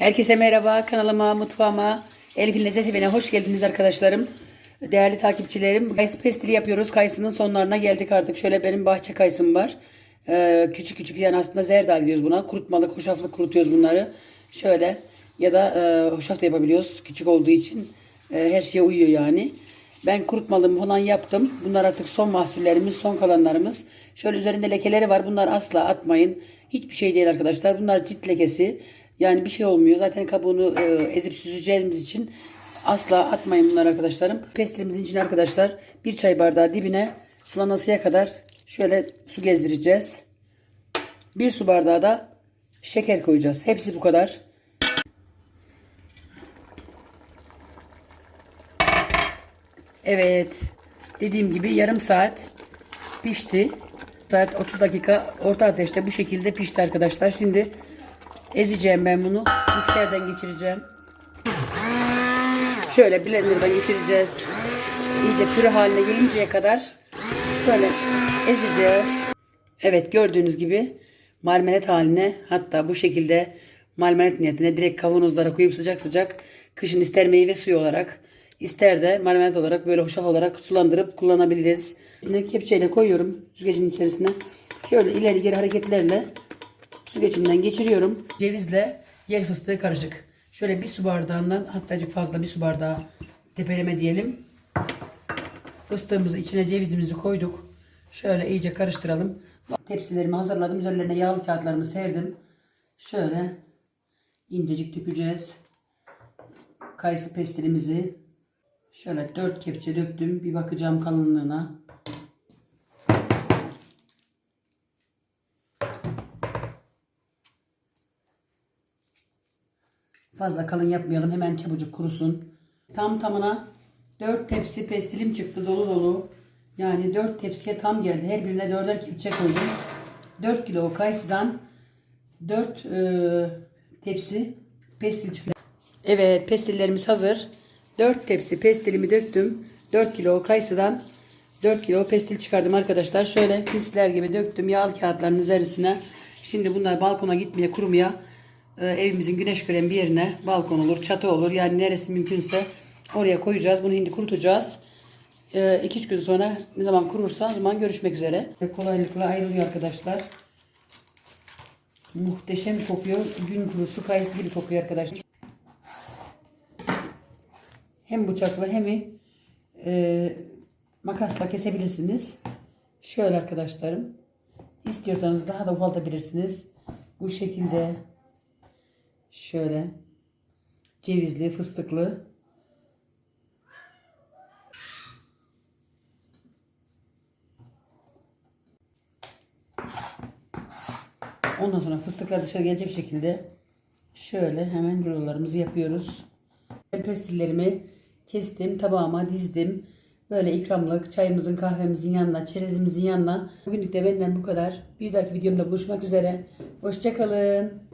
Herkese merhaba kanalıma, mutfağıma, Elif'in Lezzet Evi'ne hoş geldiniz arkadaşlarım. Değerli takipçilerim. Kayısı pestili yapıyoruz. Kayısının sonlarına geldik artık. Şöyle benim bahçe kayısım var. Ee, küçük küçük yani aslında zerdal diyoruz buna. Kurutmalık, hoşaflık kurutuyoruz bunları. Şöyle ya da e, hoşaf da yapabiliyoruz. Küçük olduğu için e, her şeye uyuyor yani. Ben kurutmalığımı falan yaptım. Bunlar artık son mahsullerimiz, son kalanlarımız. Şöyle üzerinde lekeleri var. Bunlar asla atmayın. Hiçbir şey değil arkadaşlar. Bunlar cilt lekesi. Yani bir şey olmuyor. Zaten kabuğunu e, ezip süzeceğimiz için asla atmayın bunlar arkadaşlarım. Pestilimizin içine arkadaşlar bir çay bardağı dibine sulanasıya kadar şöyle su gezdireceğiz. Bir su bardağı da şeker koyacağız. Hepsi bu kadar. Evet. Dediğim gibi yarım saat pişti. Saat 30 dakika orta ateşte bu şekilde pişti arkadaşlar. Şimdi ezeceğim ben bunu. Mikserden geçireceğim. Şöyle blenderdan geçireceğiz. İyice püre haline gelinceye kadar şöyle ezeceğiz. Evet gördüğünüz gibi marmelat haline hatta bu şekilde marmelat niyetine direkt kavanozlara koyup sıcak sıcak kışın ister meyve suyu olarak ister de marmelat olarak böyle hoşaf olarak sulandırıp kullanabiliriz. Şimdi kepçeyle koyuyorum süzgecimin içerisine. Şöyle ileri geri hareketlerle süzgecimden geçiriyorum. Cevizle yer fıstığı karışık. Şöyle bir su bardağından hatta azıcık fazla bir su bardağı tepeleme diyelim. Fıstığımızı içine cevizimizi koyduk. Şöyle iyice karıştıralım. Tepsilerimi hazırladım. Üzerlerine yağlı kağıtlarımı serdim. Şöyle incecik dökeceğiz. Kayısı pestilimizi şöyle dört kepçe döktüm. Bir bakacağım kalınlığına. Fazla kalın yapmayalım. Hemen çabucak kurusun. Tam tamına 4 tepsi pestilim çıktı dolu dolu. Yani 4 tepsiye tam geldi. Her birine 4'er kepçe koydum. 4 kilo kayısıdan 4 e, tepsi pestil çıktı. Evet pestillerimiz hazır. 4 tepsi pestilimi döktüm. 4 kilo kayısıdan 4 kilo pestil çıkardım arkadaşlar. Şöyle pisler gibi döktüm yağlı kağıtların üzerine. Şimdi bunlar balkona gitmeye kurumaya evimizin güneş gören bir yerine balkon olur, çatı olur. Yani neresi mümkünse oraya koyacağız. Bunu şimdi kurutacağız. 2-3 gün sonra ne zaman kurursa o zaman görüşmek üzere. Kolaylıkla ayrılıyor arkadaşlar. Muhteşem kokuyor. Gün kurusu kayısı gibi kokuyor arkadaşlar. Hem bıçakla hem e, makasla kesebilirsiniz. Şöyle arkadaşlarım. İstiyorsanız daha da ufaltabilirsiniz. Bu şekilde şöyle cevizli, fıstıklı Ondan sonra fıstıklar dışarı gelecek şekilde şöyle hemen rulolarımızı yapıyoruz. Ben pestillerimi kestim, tabağıma dizdim. Böyle ikramlık çayımızın, kahvemizin yanına, çerezimizin yanına. Bugünlük de benden bu kadar. Bir dahaki videomda buluşmak üzere. Hoşçakalın.